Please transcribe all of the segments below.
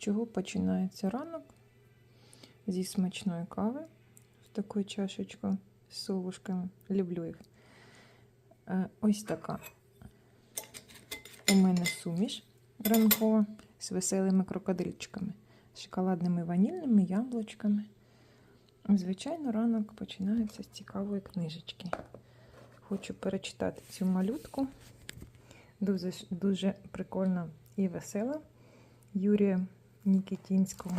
чого починається ранок? Зі смачної кави в таку чашечку з совушками. Люблю їх. Е, Ось така. У мене суміш ранкова з веселими крокодильчиками, з шоколадними ванільними яблучками. Звичайно, ранок починається з цікавої книжечки. Хочу перечитати цю малютку. Дуже, дуже прикольна і весела Юрія Нікітінського.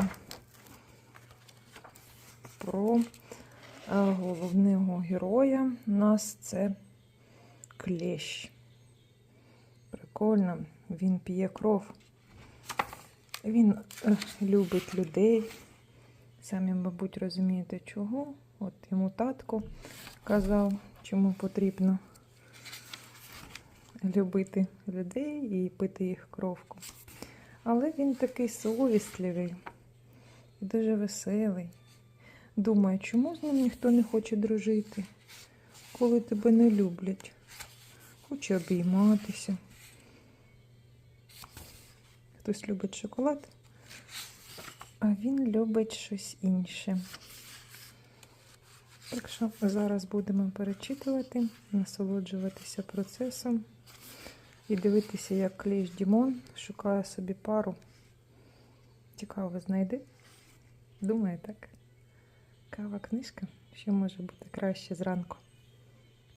Про е, головного героя у нас це клещ. Прикольно, він п'є кров. Він е, любить людей. Самі, мабуть, розумієте, чого. От йому татко казав, чому потрібно любити людей і пити їх кровку. Але він такий совісливий і дуже веселий. Думає, чому з ним ніхто не хоче дружити, коли тебе не люблять. Хоче обійматися. Хтось любить шоколад, а він любить щось інше. Так що зараз будемо перечитувати, насолоджуватися процесом і дивитися, як кліщ Дімон шукає собі пару. Цікаво, знайди. Думаю, так. Кава книжка, що може бути краще зранку.